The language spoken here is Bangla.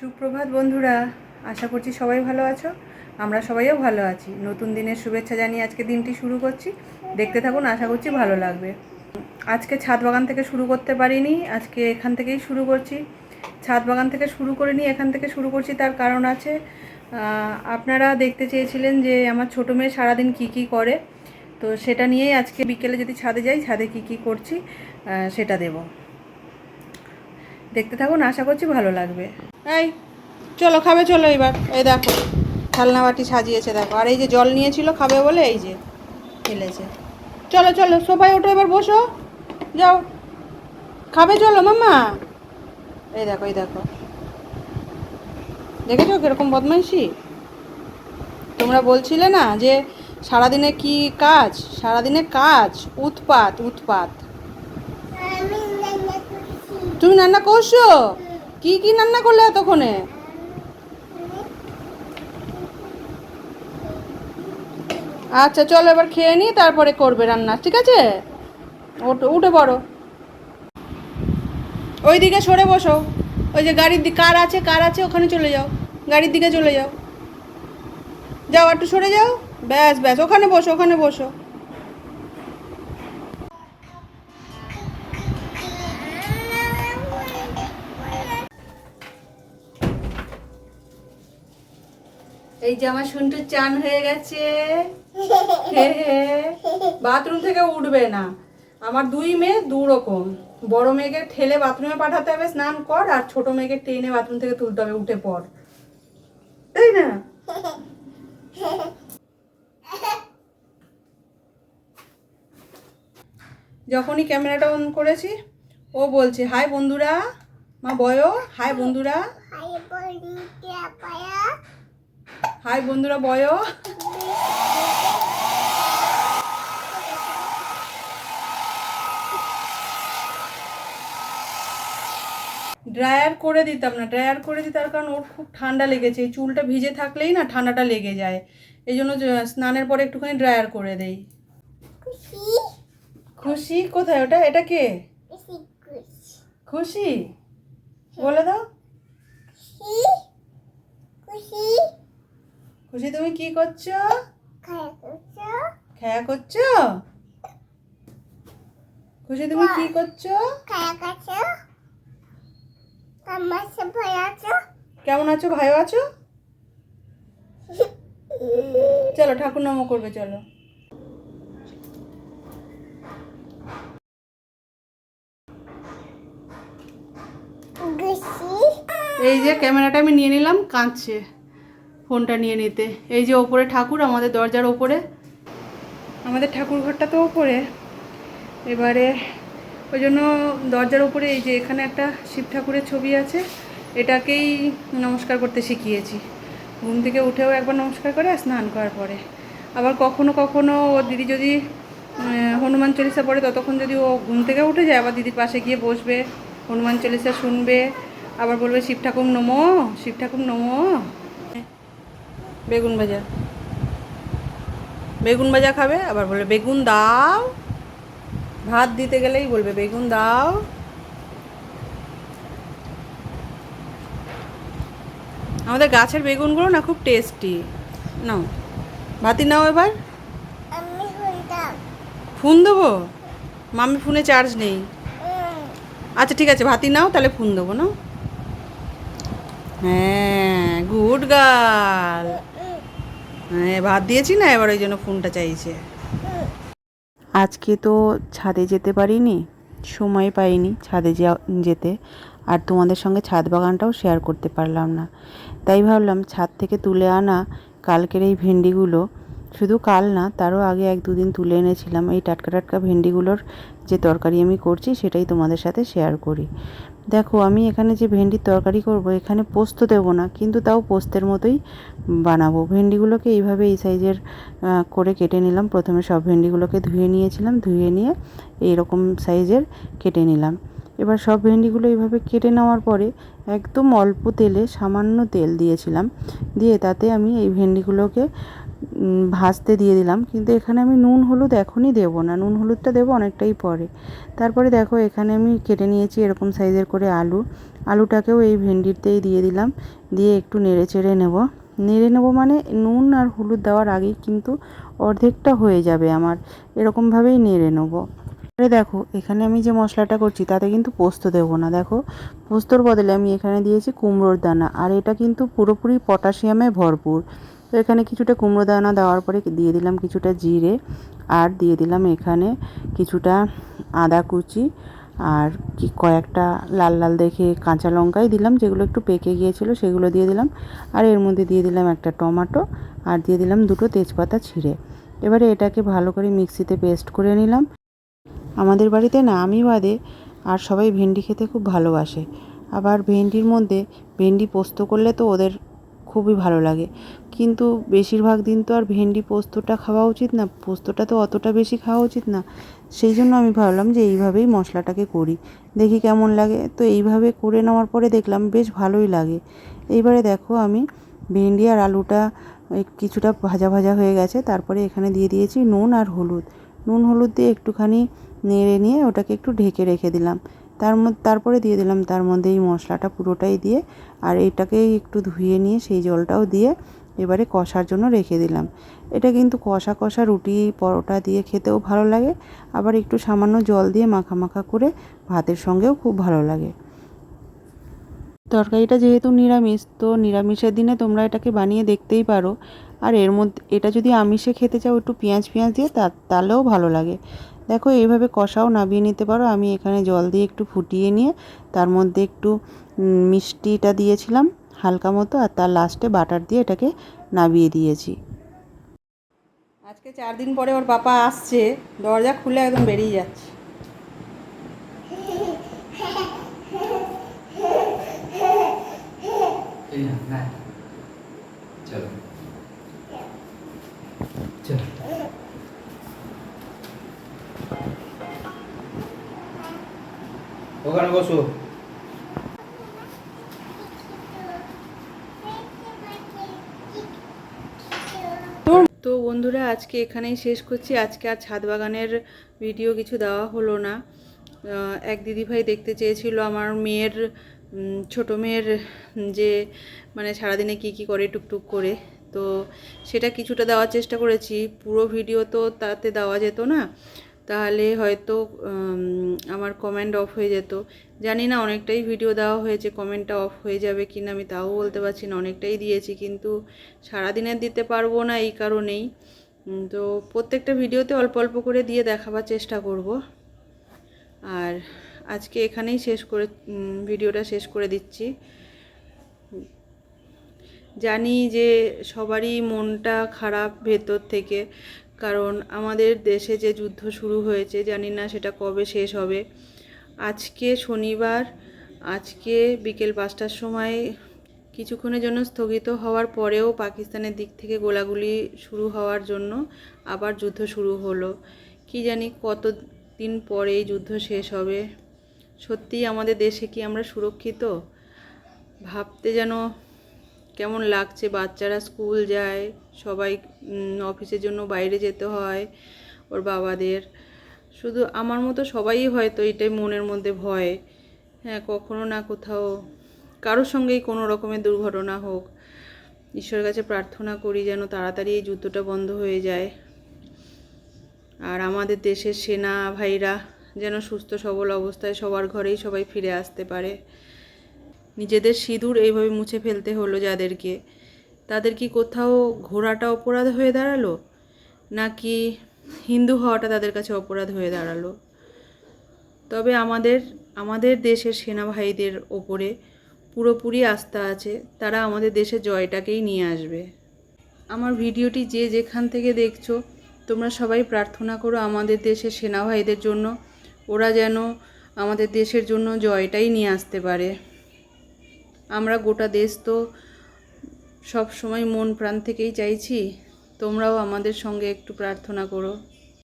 সুপ্রভাত বন্ধুরা, আশা করছি সবাই ভালো আছো। আমরা সবাইও ভালো আছি। নতুন দিনের শুভেচ্ছা জানিয়ে আজকে দিনটি শুরু করছি। দেখতে থাকুন, আশা করছি ভালো লাগবে। আজকে ছাদ বাগান থেকে শুরু করতে পারিনি, আজকে এখান থেকেই শুরু করছি। ছাদ বাগান থেকে শুরু করে নিয়ে এখান থেকে শুরু করছি, তার কারণ আছে আপনারা দেখতে চেয়েছিলেন যে আমার ছোটো মেয়ে সারাদিন কী কী করে। তো সেটা নিয়েই আজকে বিকেলে যদি ছাদে যাই, ছাদে কী কী করছি সেটা দেবো। দেখতে থাকুন, আশা করছি ভালো লাগবে। এই চলো খাবে চলো এবার। এই দেখো খেলনা বাটি সাজিয়েছে দেখো। আর এই যে জল নিয়েছিল খাবে বলে এই যে ফেলেছে। চলো চলো সোফায় ওঠো এবার বসো। যাও। খাবে চলো মাম্মা। এই দেখো এই দেখো। দেখেছ কীরকম বদমাইশি? তোমরা বলছিলে না যে সারাদিনে কি কাজ? সারাদিনে কাজ উৎপাত উৎপাত। তুমি রান্না করছ? কি কি রান্না করলে এতক্ষণে? আচ্ছা চলো এবার খেয়ে নি তারপরে করবে রান্না, ঠিক আছে? উঠে পড়ো। ওই দিকে সরে বসো। ওই যে গাড়ির দিকে কার আছে কার আছে, ওখানে চলে যাও। গাড়ির দিকে চলে যাও। যাও, একটু সরে যাও। ব্যাস ব্যাস, ওখানে বসো ওখানে বসো। এই যে আমার শুনটু চান হয়ে গেছে। বাথরুম থেকে উঠবে না। আমার দুই মেয়ে দু রকম বড় মেয়েকে ঠেলে বাথরুমে পাঠাতে হবে, স্নান কর, আর ছোট মেয়েকে টেনে বাথরুম থেকে তুলতে হবে, উঠে পর তাই না? যখনই ক্যামেরাটা অন করেছি, ও বলছে, হাই বন্ধুরা। মা বয়ো হাই বন্ধুরা। হাই বন্ধুরা বয়ো। ড্রায়ার করে দিতাম না ড্রায়ার করে দিই তার কারণ ওর খুব ঠান্ডা লেগেছে এই চুলটা ভিজে থাকলেই না ঠান্ডাটা লেগে যায়। এই জন্য স্নানের পরে একটুখানি ড্রায়ার করে দেই। খুশি? কোথায়? ওটা এটা কে? খুশি বলে দাও। খুশি? তুমি কি করছ? খেয়া করছ? খুশি তুমি কি করছ? কেমন আছো? ভাইও আছো? চলো ঠাকুর নামও করবে চলো। এই যে ক্যামেরাটা আমি নিয়ে নিলাম কাঁদছে। ফোনটা নিয়ে নিতে। এই যে ওপরে ঠাকুর, আমাদের দরজার ওপরে। আমাদের ঠাকুর ঘরটা তো ওপরে। এবারে ওই জন্য দরজার উপরে এই যে এখানে একটা শিব ঠাকুরের ছবি আছে, এটাকেই নমস্কার করতে শিখিয়েছি। ঘুম থেকে উঠেও একবার নমস্কার করে স্নান করার পরে। আবার কখনো কখনো ও দিদি যদি হনুমান চল্লিশা পড়ে, ততক্ষণ যদি ও ঘুম থেকে উঠে যায়, আবার দিদির পাশে গিয়ে বসবে, হনুমান চল্লিশা শুনবে, আবার বলবে, শিব ঠাকুর নমো, শিব ঠাকুর নমো। বেগুন ভাজা। বেগুন ভাজা খাবে আবার বলবে বেগুন দাও। ভাত দিতে গেলেই বলবে বেগুন দাও। আমাদের গাছের বেগুনগুলো না খুব টেস্টি। নাও ভাতি নাও এবার। ফোন দেবো? মামি ফোনে চার্জ নেই। আচ্ছা ঠিক আছে ভাতি নাও তাহলে ফোন দেবো না হ্যাঁ গুড গার্ল। ভাত দিয়েছি না, এবার ওই জন্য ফোনটা চাইছে। আজকে তো ছাদে যেতে পারিনি, সময় পাইনি ছাদে যেতে। আর তোমাদের সঙ্গে ছাদ বাগানটাও শেয়ার করতে পারলাম না। তাই ভাবলাম ছাদ থেকে তুলে আনা কালকের এই ভেন্ডিগুলো, শুধু কাল না, তারও আগে এক দুদিন তুলে এনেছিলাম। এই টাটকা টাটকা ভেন্ডিগুলোর যে তরকারি আমি করছি, সেটাই তোমাদের সাথে শেয়ার করি। দেখো, আমি এখানে যে ভেন্ডির তরকারি করব, এখানে পোস্ত দেব না, কিন্তু তাও পোস্তের মতোই বানাবো। ভেন্ডিগুলোকে এইভাবে এই সাইজের করে কেটে নিলাম। প্রথমে সব ভেন্ডিগুলোকে ধুয়ে নিয়েছিলাম, ধুয়ে নিয়ে এইরকম সাইজের কেটে নিলাম। এবার সব ভেন্ডিগুলো এইভাবে কেটে নেওয়ার পরে একদম অল্প তেলে সামান্য তেল দিয়েছিলাম। দিয়ে তাতে আমি এই ভেন্ডিগুলোকে ভাজতে দিয়ে দিলাম। কিন্তু এখানে আমি নুন হলুদ এখনই দেবো না। নুন হলুদটা দেবো অনেকটাই পরে। তারপরে দেখো এখানে আমি কেটে নিয়েছি এরকম সাইজের করে আলু। আলুটাকেও এই ভেন্ডিতেই দিয়ে দিলাম। দিয়ে একটু নেড়ে চেড়ে নেব। নেড়ে নেব মানে নুন আর হলুদ দেওয়ার আগেই কিন্তু অর্ধেকটা হয়ে যাবে আমার। এরকমভাবেই নেড়ে নেব। এবারে দেখো, এখানে আমি যে মশলাটা করছি তাতে কিন্তু পোস্ত দেবো না। দেখো, পোস্তর বদলে আমি এখানে দিয়েছি কুমড়োর দানা, আর এটা কিন্তু পুরোপুরি পটাশিয়ামে ভরপুর। তো এখানে কিছুটা কুমড়ো দানা দেওয়ার পরে দিয়ে দিলাম কিছুটা জিরে, আর দিয়ে দিলাম এখানে কিছুটা আদা কুচি, আর কি কয়েকটা লাল লাল দেখে কাঁচা লঙ্কাই দিলাম, যেগুলো একটু পেকে গিয়েছিল সেগুলো দিয়ে দিলাম। আর এর মধ্যে দিয়ে দিলাম একটা টমাটো, আর দিয়ে দিলাম দুটো তেজপাতা ছিঁড়ে। এবারে এটাকে ভালো করে মিক্সিতে পেস্ট করে নিলাম। আমাদের বাড়িতে না আমি বাদে আর সবাই ভেন্ডি খেতে খুব ভালোবাসে। আবার ভেন্ডির মধ্যে ভেন্ডি পোস্ত করলে তো ওদের খুবই ভালো লাগে। কিন্তু বেশিরভাগ দিন তো আর ভেন্ডি পোস্তটা খাওয়া উচিত না, পোস্তটা তো অতটা বেশি খাওয়া উচিত না। সেই জন্য আমি ভাবলাম যে এইভাবেই মশলাটাকে করি। দেখি কেমন লাগে। তো এইভাবে করে নেওয়ার পরে দেখলাম বেশ ভালোই লাগে। এইবারে দেখো আমি ভেন্ডি আর আলুটা কিছুটা ভাজা ভাজা হয়ে গেছে। তারপরে এখানে দিয়ে দিয়েছি নুন আর হলুদ। নুন, হলুদ দিয়ে একটুখানি নেড়ে নিয়ে ওটাকে একটু ঢেকে রেখে দিলাম। তার মধ্যে, তারপরে দিয়ে দিলাম তার মধ্যে এই মশলাটা পুরোটাই দিয়ে আর এটাকে একটু ধুয়ে নিয়ে সেই জলটাও দিয়ে এবারে কষার জন্য রেখে দিলাম। এটা কিন্তু কষা কষা রুটি পরোটা দিয়ে খেতেও ভালো লাগে, আবার একটু সামান্য জল দিয়ে মাখা মাখা করে ভাতের সঙ্গেও খুব ভালো লাগে। তরকারিটা যেহেতু নিরামিষ, তো নিরামিষের দিনে তোমরা এটাকে বানিয়ে দেখতেই পারো। আর এর মধ্যে এটা যদি আমিষে খেতে চাও একটু পেঁয়াজ পেঁয়াজ দিয়ে তা তাহলেও ভালো লাগে। দেখো এইভাবে কষাও নামিয়ে নিতে পারো। আমি এখানে জল দিয়ে একটু ফুটিয়ে নিয়ে তার মধ্যে একটু মিষ্টিটা দিয়েছিলাম হালকা মতো আর তার লাস্টে বাটার দিয়ে এটাকে নামিয়ে দিয়েছি। আজকে চার দিন পরে ওর পাপা আসছে দরজা খুলে একদম বেরিয়ে যাচ্ছে। না। ওখানে বসো তো বন্ধুরা, আজকে এখানেই শেষ করছি। আজকে আর ছাদ বাগানের ভিডিও কিছু দেওয়া হলো না। এক দিদিভাই দেখতে চেয়েছিল আমার মেয়ের ছোট মেয়ের যে মানে সারাদিনে কি কি করে টুকটুক করে। তো সেটা কিছুটা দেওয়ার চেষ্টা করেছি। পুরো ভিডিও তো তাতে দেওয়া যেত না। তাহলে হয়তো আমার কমেন্ট অফ হয়ে যেত। জানি না অনেকটাই ভিডিও দেওয়া হয়েছে কমেন্টটা অফ হয়ে যাবে কি না আমি তাও বলতে পারছি না, অনেকটাই দিয়েছি, কিন্তু সারাদিনের দিতে পারব না এই কারণেই। তো প্রত্যেকটা ভিডিওতে অল্প অল্প করে দিয়ে দেখাবার চেষ্টা করব। আর আজকে এখানেই শেষ করে ভিডিওটা শেষ করে দিচ্ছি। জানি যে সবারই মনটা খারাপ ভেতর থেকে। কারণ আমাদের দেশে যে যুদ্ধ শুরু হয়েছে, জানি না সেটা কবে শেষ হবে। আজকে শনিবার, আজকে বিকেল পাঁচটার সময় কিছুক্ষণের জন্য স্থগিত হওয়ার পরেও পাকিস্তানের দিক থেকে গোলাগুলি শুরু হওয়ার জন্য আবার যুদ্ধ শুরু হলো। কি জানি কত দিন পরে এই যুদ্ধ শেষ হবে। সত্যিই আমাদের দেশে কি আমরা সুরক্ষিত? ভাবতে যেন কেমন লাগছে, বাচ্চারা স্কুল যায় সবাই অফিসের জন্য বাইরে যেতে হয় ওর বাবাদের। শুধু আমার মতো সবাই হয়তো এটাই মনের মধ্যে ভয়। হ্যাঁ কখনো না কোথাও কারোর সঙ্গেই কোনো রকমের দুর্ঘটনা হোক। ঈশ্বরের কাছে প্রার্থনা করি যেন তাড়াতাড়ি এই যুদ্ধটা বন্ধ হয়ে যায়। আর আমাদের দেশের সেনা ভাইরা যেন সুস্থ, সবল অবস্থায় সবার ঘরেই সবাই ফিরে আসতে পারে। নিজেদের সিঁদুর এইভাবে মুছে ফেলতে হলো যাদেরকে। তাদের কি কোথাও ঘোরাটা অপরাধ হয়ে দাঁড়াল? নাকি হিন্দু হওয়াটা তাদের কাছে অপরাধ হয়ে দাঁড়াল? তবে আমাদের আমাদের দেশের সেনা ভাইদের ওপরে পুরোপুরি আস্থা আছে, তারা আমাদের দেশের জয়টাকেই নিয়ে আসবে। আমার ভিডিওটি যে যেখান থেকে দেখছ, তোমরা সবাই প্রার্থনা করো আমাদের দেশের সেনা ভাইদের জন্য, ওরা যেন আমাদের দেশের জন্য জয়টাই নিয়ে আসতে পারে। আমরা গোটা দেশ তো সব সময় মন প্রাণ থেকেই চাইছি তোমরাও আমাদের সঙ্গে একটু প্রার্থনা করো।